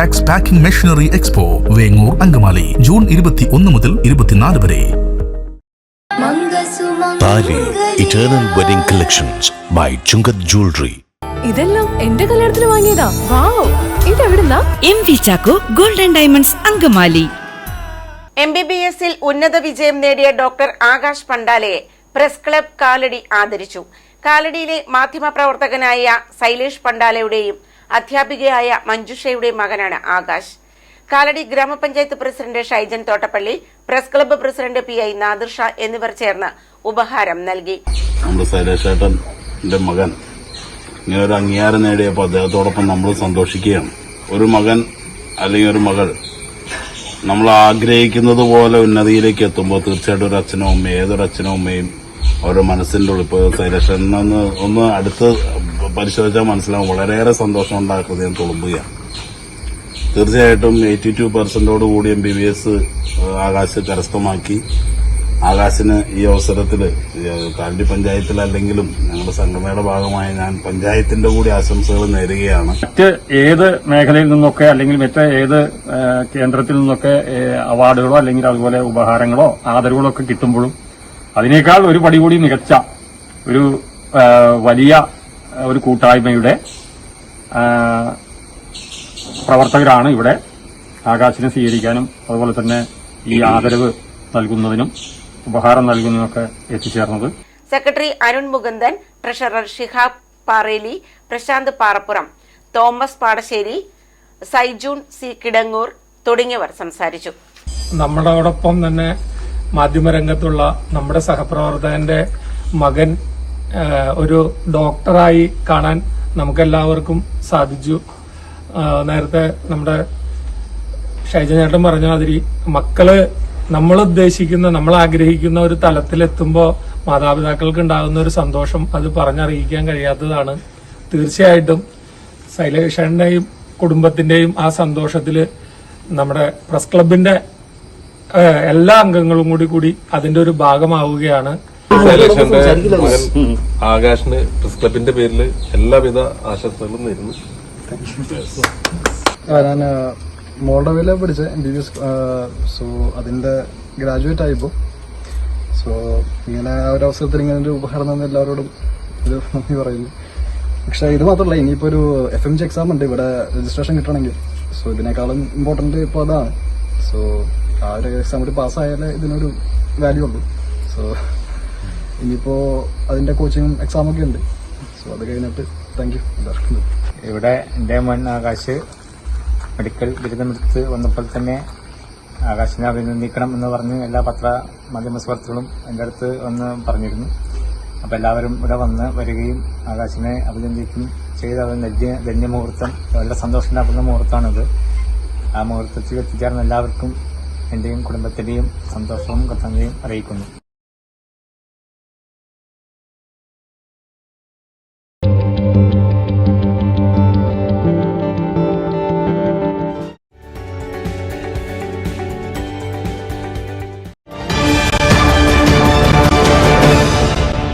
Packs packing machinery expo Vengoor Angamaly June ഇരുപത്തി ഒന്ന് മുതൽ ഇരുപത്തിനാല് വരെ. Thali eternal wedding collections by Chungath jewellery ഇതെല്ലാം എന്റെ കല്യാണത്തിന് വാങ്ങിയതാ. Wow ഇതെവിടുന്നാ? M V Chacko golden diamonds Angamaly. M B B എസിൽ ഉന്നത വിജയം നേടിയ ഡോക്ടർ ആകാശ് പണ്ടാലയെ പ്രസ് ക്ലബ് കാലടി ആദരിച്ചു. കാലടിയിലെ മാധ്യമപ്രവർത്തകനായ സൈലേഷ് പണ്ടാലയുടെയും അധ്യാപികയായ മഞ്ജുഷയുടെ മകനാണ് Akash. Kalady grama panchayat president Shaijan Thottappally press club president P I Nadir Shah എന്നിവർ ചേർന്ന് ഉപഹാരം നൽകി. നമ്മുടെ മകൻ ഇങ്ങനെ ഒരു അംഗീകാരം നേടിയപ്പോൾ അദ്ദേഹത്തോടൊപ്പം നമ്മൾ സന്തോഷിക്കുകയാണ്. ഒരു മകൻ അല്ലെങ്കിൽ ഒരു മകൾ നമ്മൾ ആഗ്രഹിക്കുന്നത് പോലെ ഉന്നതിയിലേക്ക് എത്തുമ്പോൾ തീർച്ചയായിട്ടും ഒരു അച്ഛനും അമ്മയും ഏതൊരു അച്ഛനും അമ്മയും അവരുടെ മനസ്സിന്റെ ഉള്ളിൽ ഇപ്പോൾ ശൈലേഷൻ ഒന്ന് ഒന്ന് അടുത്ത് പരിശോധിച്ചാൽ മനസ്സിലാവും വളരെയേറെ സന്തോഷം ഉണ്ടാക്കുന്നത് ഞാൻ തുളുമ്പുകയാണ്. തീർച്ചയായിട്ടും എയ്റ്റി ടു പെർസെന്റോട് കൂടി M B B S Akash കരസ്ഥമാക്കി. ആകാശിന് ഈ അവസരത്തിൽ കാലടി പഞ്ചായത്തിലല്ലെങ്കിലും ഞങ്ങളുടെ സംഘടനയുടെ ഭാഗമായി ഞാൻ പഞ്ചായത്തിന്റെ കൂടി ആശംസകൾ നേരുകയാണ്. മറ്റ് ഏത് മേഖലയിൽ നിന്നൊക്കെ അല്ലെങ്കിൽ മറ്റ് ഏത് കേന്ദ്രത്തിൽ നിന്നൊക്കെ അവാർഡുകളോ അല്ലെങ്കിൽ അതുപോലെ ഉപഹാരങ്ങളോ ആദരവുകളോ ഒക്കെ കിട്ടുമ്പോഴും അതിനേക്കാൾ ഒരു പടി കൂടി മികച്ച ഒരു വലിയ ഒരു കൂട്ടായ്മയുടെ പ്രവർത്തകരാണ് ഇവിടെ ആകാശിനെ സ്വീകരിക്കാനും അതുപോലെ തന്നെ ഈ ആദരവ് നൽകുന്നതിനും ഉപഹാരം നൽകുന്നതിനൊക്കെ എത്തിച്ചേർന്നത്. Secretary Arun Mukundan treasurer Shihab Pareli Prashanth Parappuram Thomas Padassery Saijun C Kidangoor തുടങ്ങിയവർ സംസാരിച്ചു. നമ്മളോടൊപ്പം തന്നെ മാധ്യമരംഗത്തുള്ള നമ്മുടെ സഹപ്രവർത്തകന്റെ മകൻ ഒരു ഡോക്ടറായി കാണാൻ നമുക്കെല്ലാവർക്കും സാധിച്ചു. നേരത്തെ നമ്മുടെ ഷൈജനേട്ടൻ പറഞ്ഞ മാതിരി മക്കൾ നമ്മൾ ഉദ്ദേശിക്കുന്ന നമ്മൾ ആഗ്രഹിക്കുന്ന ഒരു തലത്തിലെത്തുമ്പോൾ മാതാപിതാക്കൾക്ക് ഉണ്ടാകുന്ന ഒരു സന്തോഷം അത് പറഞ്ഞറിയിക്കാൻ കഴിയാത്തതാണ്. തീർച്ചയായിട്ടും ശൈലേഷന്റെയും കുടുംബത്തിന്റെയും ആ സന്തോഷത്തിൽ നമ്മുടെ പ്രസ് ക്ലബിന്റെ എല്ലാ അംഗങ്ങളും കൂടി കൂടി അതിന്റെ ഒരു ഭാഗമാവുകയാണ്. മകൻ ആകാശിന് പ്രസ് ക്ലബിന്റെ പേരിൽ എല്ലാവിധ ആശംസകളും നേരുന്നു. ഞാൻ മോൾഡോവയിലെ പഠിച്ച M B B S so അതിന്റെ ഗ്രാജുവേറ്റ് ആയിപ്പോൾ സോ ഇങ്ങനെ ആ ഒരു അവസരത്തിൽ ഇങ്ങനെ ഒരു ഉപഹാരം തന്ന എല്ലാവരോടും ഒരു നന്ദി പറയുന്നു. പക്ഷേ ഇത് മാത്രമല്ല ഇനിയിപ്പോൾ ഒരു എഫ് എം ജി എക്സാം ഉണ്ട് ഇവിടെ രജിസ്ട്രേഷൻ കിട്ടണമെങ്കിൽ. സോ ഇതിനേക്കാളും ഇമ്പോർട്ടന്റ് ഇപ്പോൾ അതാണ്. സോ ആ ഒരു കൂടി പാസ്സായാലേ ഇതിനൊരു വാല്യൂ ഉള്ളൂ. സോ ഇനിയിപ്പോൾ അതിന്റെ കോച്ചിങ്ങും എക്സാമൊക്കെ ഉണ്ട്. സോ അത് കഴിഞ്ഞിട്ട് താങ്ക് യു എല്ലാവർക്കും. ഇവിടെ എന്റെ മൺ ആകാശ് മെഡിക്കൽ ബിരുദമെടുത്ത് വന്നപ്പോൾ തന്നെ ആകാശിനെ അഭിനന്ദിക്കണം എന്ന് പറഞ്ഞ് എല്ലാ പത്ര മാധ്യമ സുഹൃത്തുക്കളും എന്റെ അടുത്ത് വന്ന് പറഞ്ഞിരുന്നു. അപ്പോൾ എല്ലാവരും ഇവിടെ വന്ന് വരികയും ആകാശിനെ അഭിനന്ദിക്കുകയും ചെയ്ത ഒരു ധന്യ ധന്യമുഹൂർത്തം വളരെ സന്തോഷമുണ്ടാക്കുന്ന മുഹൂർത്തമാണിത്. ആ മുഹൂർത്തത്തിൽ എത്തിച്ചേർന്ന എല്ലാവർക്കും എന്റെയും കുടുംബത്തിന്റെയും സന്തോഷവും കൃതജ്ഞതയും അറിയിക്കുന്നു.